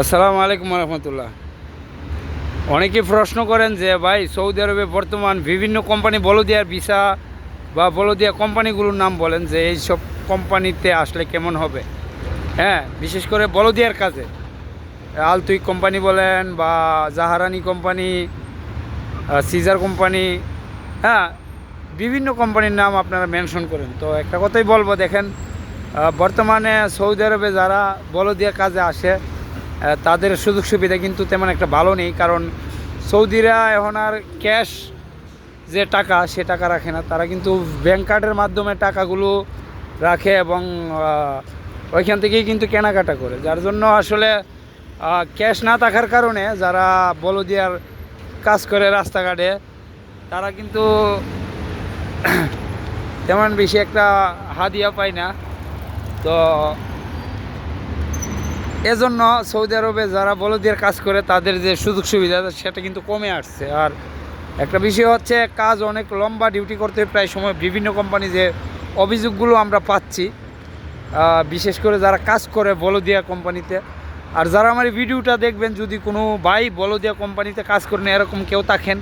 আসসালামু আলাইকুম রহমতুল্লাহ অনেকে প্রশ্ন করেন যে, ভাই, সৌদি আরবে বর্তমান বিভিন্ন কোম্পানি বলদিয়ার ভিসা বা বলদিয়া কোম্পানিগুলোর নাম বলেন যে এই সব কোম্পানিতে আসলে কেমন হবে? হ্যাঁ বিশেষ করে বলদিয়ার কাজে। আলতুই কোম্পানি বলেন বা জাহারানি কোম্পানি সিজার কোম্পানি হ্যাঁ বিভিন্ন কোম্পানির নাম আপনারা মেনশন করেন। তো একটা কথাই বলব, দেখেন বর্তমানে সৌদি আরবে যারা বলদিয়া কাজে আসে তাদের সুযোগ সুবিধা কিন্তু তেমন একটা ভালো নেই, কারণ সৌদিরা এখন আর ক্যাশ যে টাকা, সে টাকা রাখে না। তারা কিন্তু ব্যাংক কার্ডের মাধ্যমে টাকাগুলো রাখে এবং ওইখান থেকেই কিন্তু কেনাকাটা করে। যার জন্য আসলে ক্যাশ না থাকার কারণে যারা বলদিয়ার কাজ করে রাস্তাঘাটে, তারা কিন্তু তেমন বেশি একটা হাদিয়া পায় না। তো এজন্য সৌদি আরবে যারা বলদিয়ার কাজ করে, তাদের যে সুযোগ সুবিধা সেটা কিন্তু কমে আসছে। আর একটা বিষয় হচ্ছে, কাজ অনেক লম্বা ডিউটি করতে প্রায় সময় বিভিন্ন কোম্পানি যে অভিযোগগুলো আমরা পাচ্ছি বিশেষ করে যারা কাজ করে বলদিয়া কোম্পানিতে আর যারা আমার ভিডিওটা দেখবেন, যদি কোনো ভাই বলদিয়া কোম্পানিতে কাজ করেন এরকম কেউ থাকেন,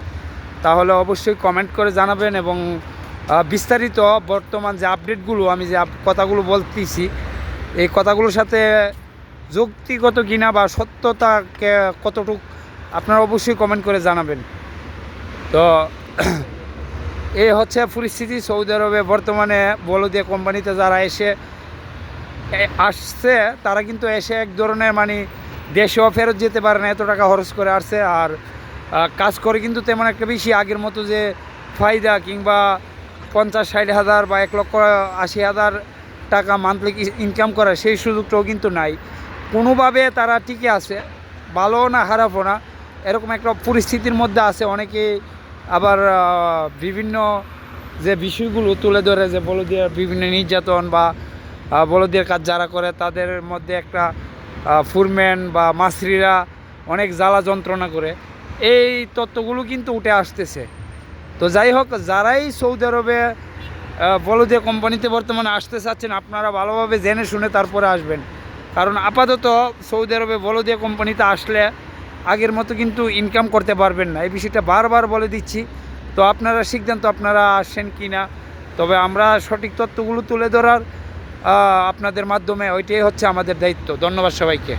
তাহলে অবশ্যই কমেন্ট করে জানাবেন এবং বিস্তারিত বর্তমান যে আপডেটগুলো আমি যে কথাগুলো বলতেছি, এই কথাগুলোর সাথে যৌক্তিগত কিনা বা সত্যতাকে কতটুক আপনারা অবশ্যই কমেন্ট করে জানাবেন। তো, এই হচ্ছে পরিস্থিতি সৌদি আরবে। বর্তমানে বলদিয়া কোম্পানিতে যারা এসে আসছে, তারা কিন্তু এসে এক ধরনের মানে দেশেও ফেরত যেতে পারে না, এত টাকা খরচ করে আসছে। আর কাজ করে কিন্তু তেমন একটা বেশি আগের মতো যে ফায়দা কিংবা পঞ্চাশ, ষাট হাজার বা এক লক্ষ আশি হাজার টাকা মান্থলি ইনকাম করা সেই সুযোগটাও কিন্তু নাই। কোনোভাবে তারা টিকে আছে ভালো না, খারাপও না। এরকম একটা পরিস্থিতির মধ্যে আছে। অনেকে আবার বিভিন্ন যে বিষয়গুলো তুলে ধরে, যে বলদিয়ার বিভিন্ন নির্যাতন বা বলদিয়ার কাজ যারা করে, তাদের মধ্যে একটা ফুরম্যান বা মাসরিরা অনেক জ্বালা যন্ত্রণা করে। এই তত্ত্বগুলো কিন্তু উঠে আসতেছে। তো যাই হোক, যারাই সৌদি আরবে বলদিয়া কোম্পানিতে বর্তমানে আসতে চাচ্ছেন, আপনারা ভালোভাবে জেনে শুনে তারপরে আসবেন। কারণ আপাতত সৌদি আরবে বলদিয়া কোম্পানিতে আসলে আগের মতো কিন্তু ইনকাম করতে পারবেন না। এই বিষয়টা বারবার বলে দিচ্ছি। তো আপনারা সিদ্ধান্ত আপনারা আসেন কি না তবে আমরা সঠিক তথ্যগুলো তুলে ধরার আপনাদের মাধ্যমে ওইটাই হচ্ছে আমাদের দায়িত্ব। ধন্যবাদ সবাইকে।